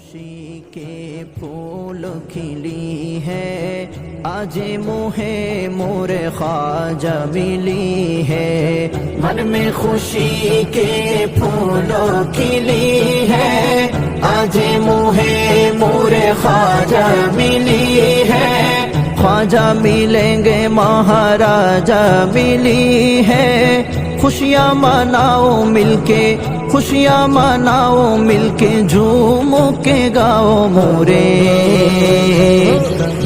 खुशी के फूल खिली है आज मुहे मोरे ख्वाजा मिली है मन में खुशी के फूल खिली है आज मुहे मोरे ख्वाजा मिली है ख्वाजा मिलेंगे महाराजा मिली है खुशियाँ मनाओ मिलके खुशियाँ मनाओ मिलके झूमो के गाओ मोरे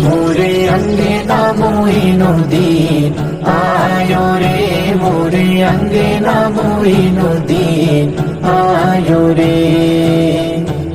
मोरे अंगेना मोइनुद्दीन आयो रे मोरे अंगेना मोइनुद्दीन आयो रे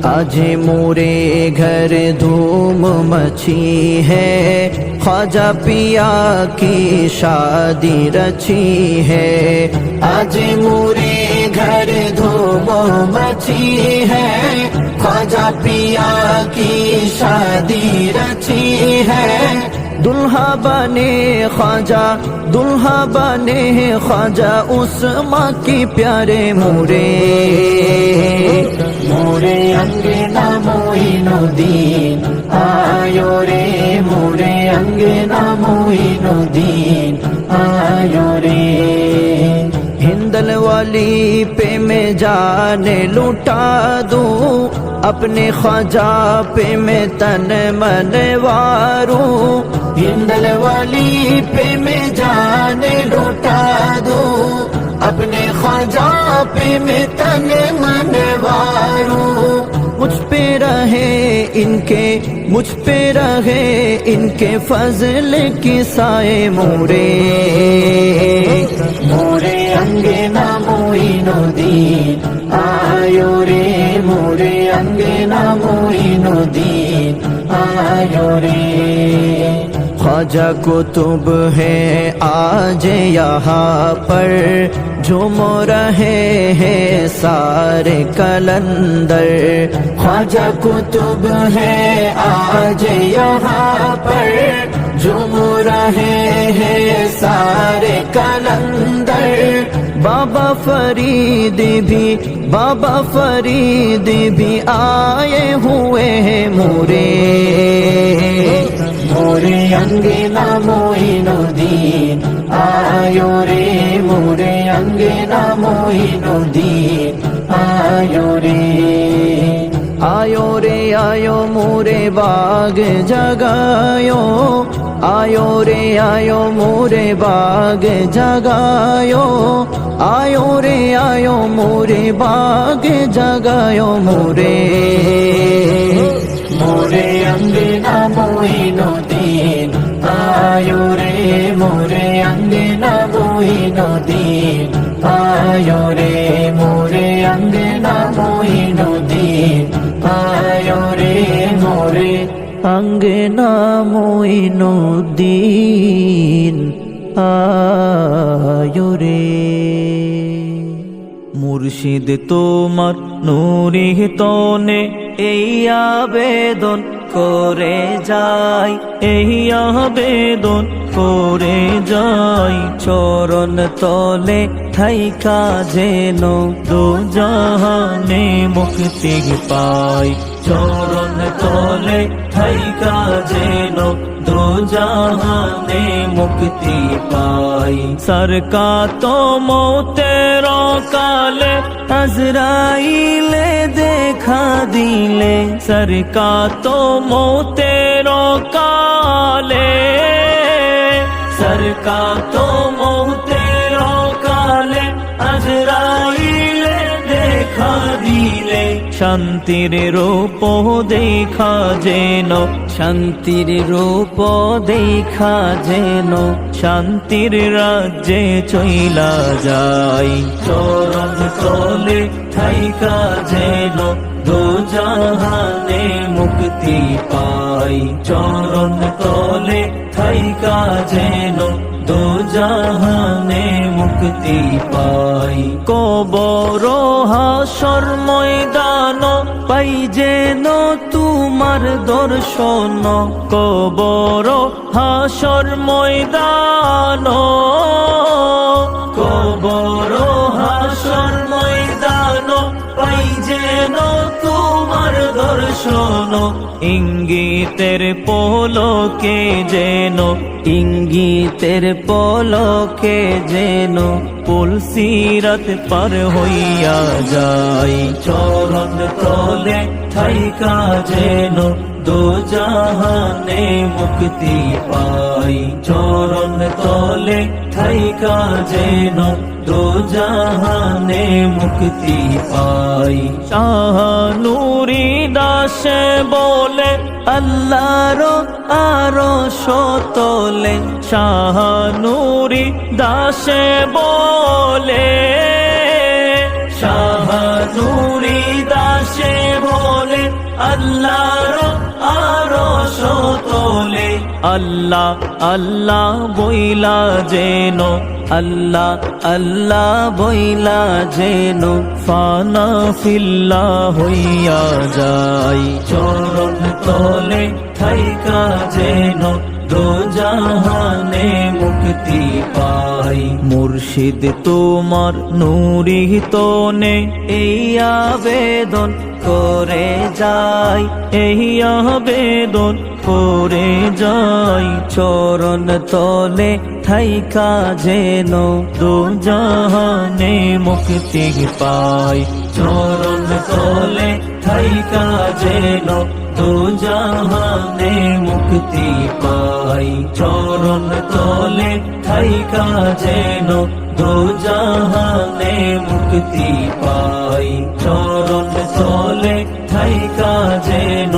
آج مورے گھر دھوم مچھی ہے، خواجہ پیا کی شادی رچی ہے۔ آج مورے گھر دھوم مچھی ہے، خواجہ پیا کی شادی رچی ہے۔ دلہا بنے خواجہ، دلہا بنے خواجہ، اس ماں کی پیارے مورے۔ प्यारे मोरे मोरे अंगना मोइनुद्दीन आयो रे मोरे अंगना मोइनुद्दीन आयो रे हिंदल वाली पे मैं जाने लुटा दूं अपने ख्वाजा पे मैं तन मन वारू हिंदल वाली पे मैं जाने लुटा दूं اپنے خواجہ پہ میں تن منواروں مجھ پہ رہے ان کے، مجھ پہ رہے ان کے فضل کی سائے مورے۔ مورے انگے ناموئی نو دین آیو رے۔ مورے انگے ناموئی نو دین آیو رے۔ خواجہ کتب ہے آج یہاں پر جھوم رہے ہیں سارے کلندر خواجہ کتب ہے آج یہاں پر جھوم رہے ہیں سارے کلندر بابا فرید بھی بابا فرید بھی آئے ہوئے ہیں مورے مورے انگینا موین الدین আয়োরে মোরে অঙ্গে নামই নদী আয়োরে আয়োরে আয়ো মোরে বাগ জগায়ো আয়ো রে আয়ো মোরে বাগ জগায়ো আয়ো রে আয়ো মোরে বাগ জগায়ো মোরে আঙ্গেনা নদীন আয়ুরে। মুর্শিদ তোমার নুরি এই আবেদন করে যাই এই আবেদন করে যাই চরণ তলে থাই কাজে নো দু জাহানে মুক্তি পাই চরণ তলে থাইকা যেন দো জাহানে মুক্তি পাই। সরকা তো মৌতের কালে আজরাইলে দেখা দিলে। সরকা তো মৌতের কালে সরকা তো মৌতের শান্তির রূপ দেখা যেন, শান্তির রূপ দেখা যেন, শান্তির রাজ্যে চইলা যাই। চরণ তলে ঠাইকা যেন, দু জাহানে মুক্তি পাই চরণ তলে থাইকা যেন দো জাহানে মুক্তি পাই। কবর হাসর ময়দান পাই যেন, তোমার দর্শন। কবর হাসর ময়দান দর্শন ইঙ্গিতের পলকে যেন, ইঙ্গিতের পলকে যেন পুলসিরাত পার হইয়া যাই চরণ তলে ঠাইকা যেন, দো জাহানে মুক্তি পাই। চরণ তলে ঠাইকা যেন দো জাহানে মুক্তি পাই শাহানুরি দাসে বলে আল্লাহর আরও সতলে শাহানুরি দাসে বলে শাহানুরি দাসে বলে আল্লাহর আরও সতলে আল্লাহ আল্লাহ বইলা যেন আল্লাহ আল্লাহ বইলা যেন ফানা ফিল্লা হইয়া যাই চরণ তলে থাইকা যেন জাহানে মুক্তি পাই। মুর্শিদ তোমার নুরি তোনে এই আবেদন করে যাই, এই আবেদন করে যাই। চরণ তলে থাইকা যেন দো জাহানে মুক্তি পাই। চরণ তলে থাইকা যেন দো জাহানে মুক্তি পাই। চরণ তলে থাইকা যেন দো জাহানে মুক্তি পাই। চরণ থাইকা যেন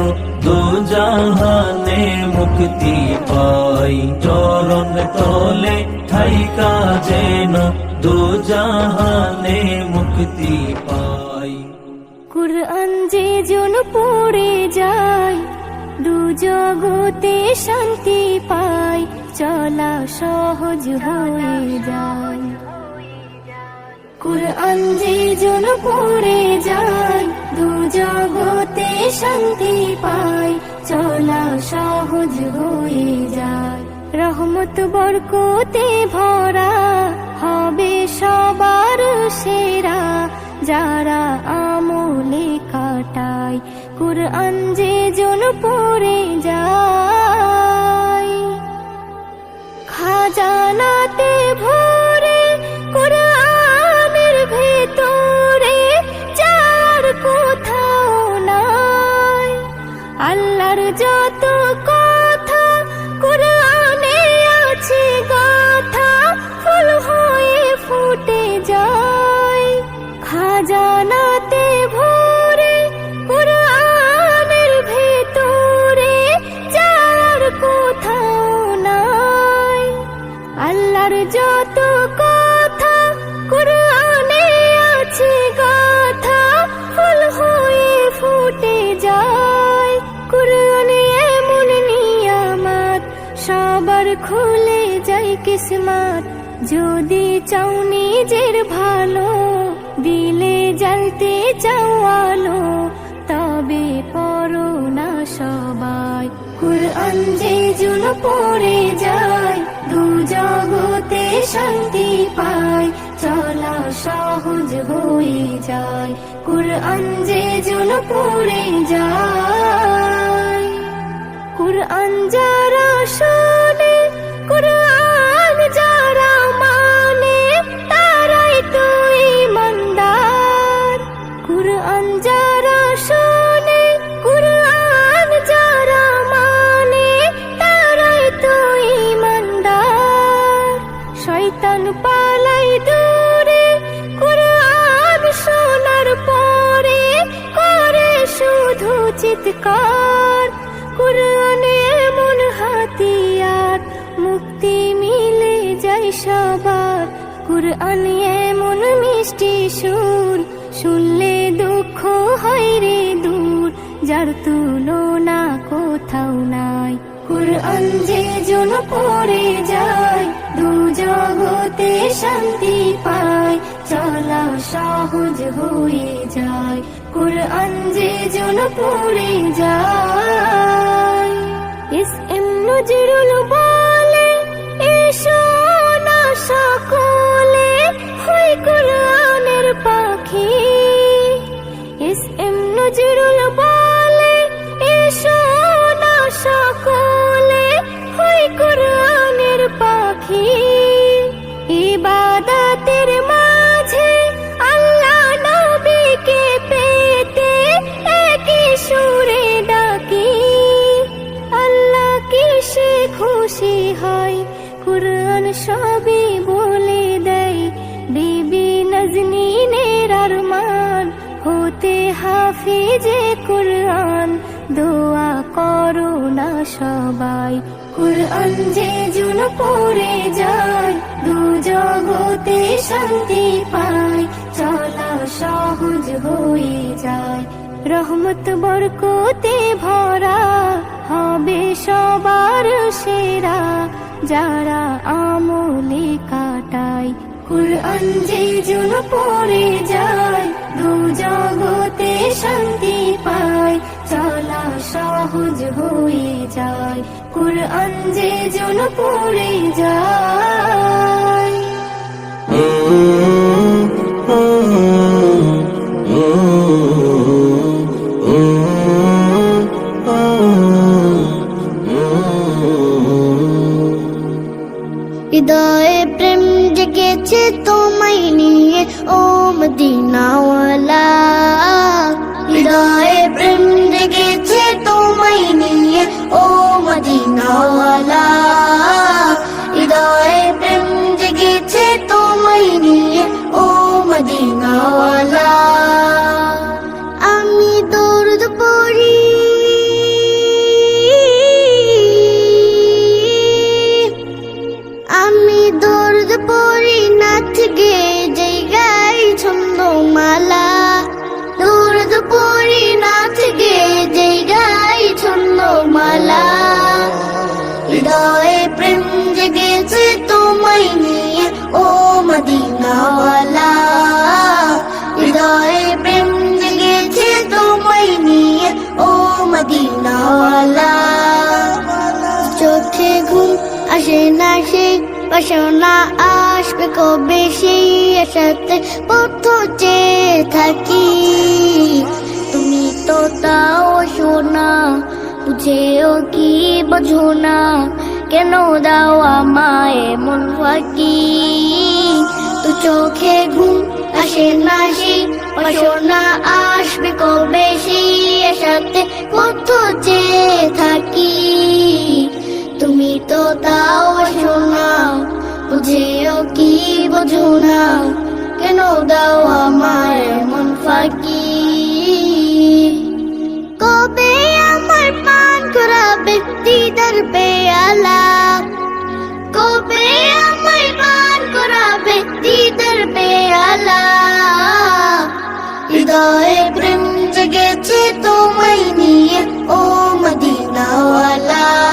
দো জাহানে মুক্তি পাই। চরণ তলে থাইকা যেন দো জাহানে মুক্তি পাই। কুরআন যে জন পড়ে যায়, দু জগতে শান্তি পায় চলা সহজ হয়ে যায়। কুরআন যে জন পড়ে যায় দু জগতে শান্তি পায় চলা সহজ হয়ে যায়। রহমত বরকতে ভরা হবে সবার সেরা, যারা আমলে কাটায়, কুরআন যে জন পড়ে যায়। খাজানাতে ভরে যত কথা কিসমত, যদি চাও নিজের ভালো, দিলে জ্বালতে চাও আলো, তবে পড়ো না সবাই। কুরআন যে জুন পড়ে যায়, দু জগতে শান্তি পায়, চলা সহজ হয়ে যায়। কুরআন যে জুন পড়ে যায়, কুরআন যারা শোনে শয়তান পালাই দূরে, কুরআন শোনার পরে করে শুধু চিৎকার। কুরআনে এমন হাতিয়ার, মুক্তি মিলে যায় সবার। কুরআনে এমন মিষ্টি সুর, শুনলে দুঃখ হয় রে দূর। যার তুলনা কোথাও নাই। কুরআন যে জন পড়ে যায় দু জগতে শান্তি পায়, চলা সহজ হয়ে যায়, কুরআন যে জন পড়ে যায়। এস এম নজরুল বলে, এসো না সকলে হই কুরআনের পাখি। কুরআন সবই বলে দেয়। বিবি নজনীনের আরমান, হতে হাফিজে কুরআন। দোয়া করো না সবাই। কুরআন যে জুন পড়ে যায়, দু জগতে শান্তি পায়। চলা সহজ হয়ে যায়। রহমত বরকতে ভরা হবে সবার সেরা। যারা আমলে কাটায়। কুরআন যে জন পড়ে যায়, দু জগতে শান্তি পায়, চলা সহজ হয়ে যায়। কুরআন যে জন পড়ে যায় আসে না সেই বাসনা আসবে কবে? সেই আশাতে পথ চেয়ে থাকি। তুমি তো তাও শোনা, বুঝেও কি বোঝো না? কেন দাও আমায় মন ফাঁকি? তো চোখে ঘুম আসে না সেই বাসনা আসবে কবে? সেই আশাতে পথ বোঝো না কেন দাও আমার মন ফাঁকি? কবে আমার পান করাবে দিদার পেয়ালা কবে আমার পান করাবে দিদার পেয়ালা হৃদয়ে প্রেম জেগেছে তোমায় নিয়ে, ও মদিনাওয়ালা।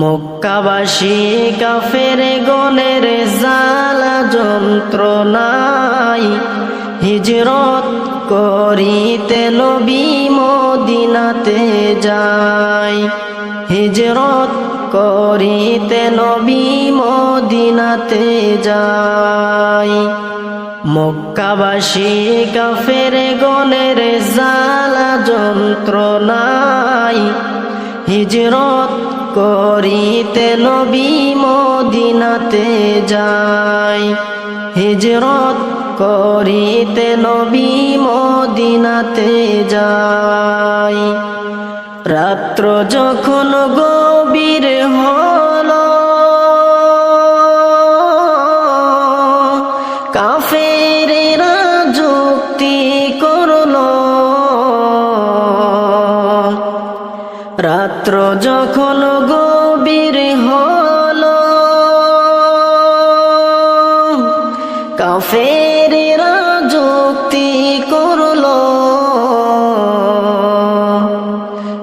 মক্কাবাসী কাফের গনের জালা যন্ত্রণাই হিজরত করিতে নবী মদিনাতে যায়। হিজরত করিতে নবী মদিনাতে যায়। মক্কাবাসী কাফের গনের জালা যন্ত্রণাই হিজরত করিতে নবী মদিনাতে যায় হিজরত করিতে নবী মদিনাতে যায় রাত্র যখন গভীর হল করল। রাত্র যখন কাফেরেরা যুক্তি করল।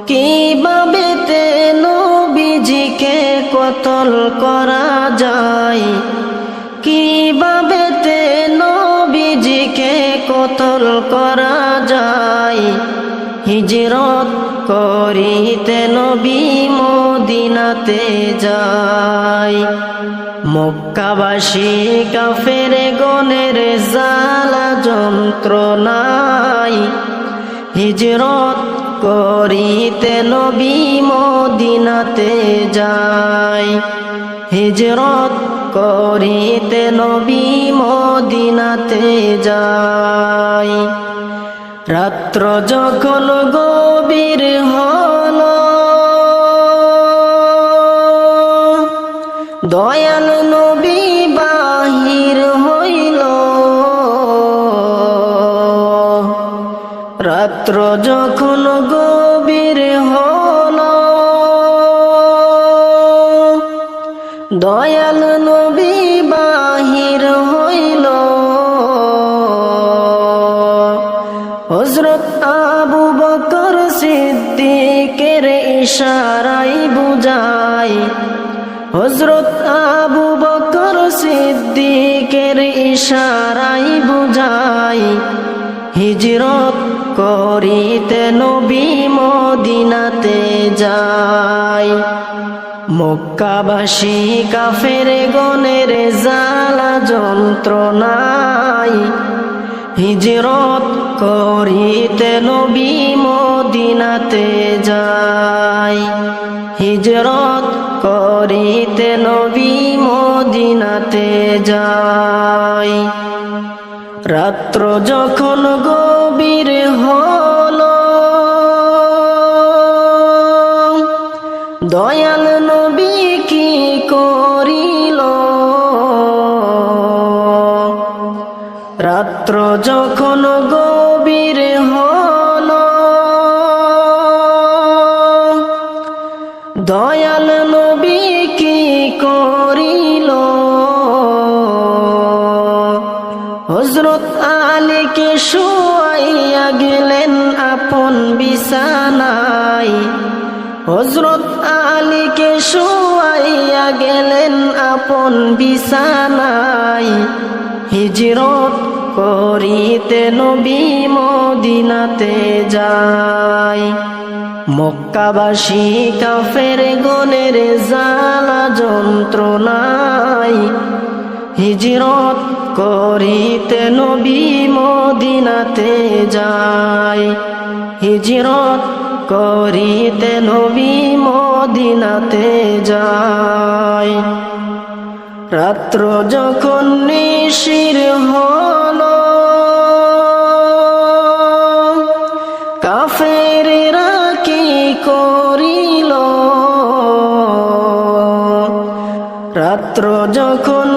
কীভাবে তে নবীজিকে কতল করা যায়? কীভাবে তে নবীজিকে কতল করা যায়? হিজরত করিতে নবী মদিনাতে যায়। মক্কাবাসী কাফের গনের জালা যন্ত্রণায় হিজরত করিতে নবী মদিনাতে যায়। হিজরত করিতে নবী মদিনাতে যায়। রাত্র যখন গভীর হল, দয়াল রাত্র যখন গভীর হল, দয়াল নবী বাহির হইল। হজরত আবু বকর সিদ্দিকের ইশারাই বুঝাই হজরত আবু বকর সিদ্দিকের ইশারাই বুঝাই, হিজরত করিতে নবী মদিনাতে যায় মক্কাবাসী কাফের গনের জালা যন্ত্রণায় হিজরত করিতে নবী মদিনাতে যায় হিজরত করিতে নবী মদিনাতে যায় রাত্র যখন গভীর হলো। দয়াল নবী কি করিল? রাত্র যখন গভীর হল দয়াল বিছানায় হজরত আলীকে শুয়াইয়া গেলেন আপন বিছানায়। হিজরত করিতে নবী মদিনাতে যায়। মক্কাবাসী কাফের গনের জালা যন্ত্রণায়। হিজরত করিতে নবী মদিনাতে যায়। হিজরত করিতে নবী মদিনাতে যায়। রাত্র যখন নিশির হল কাফেরেরা কি করিল? রাত্র যখন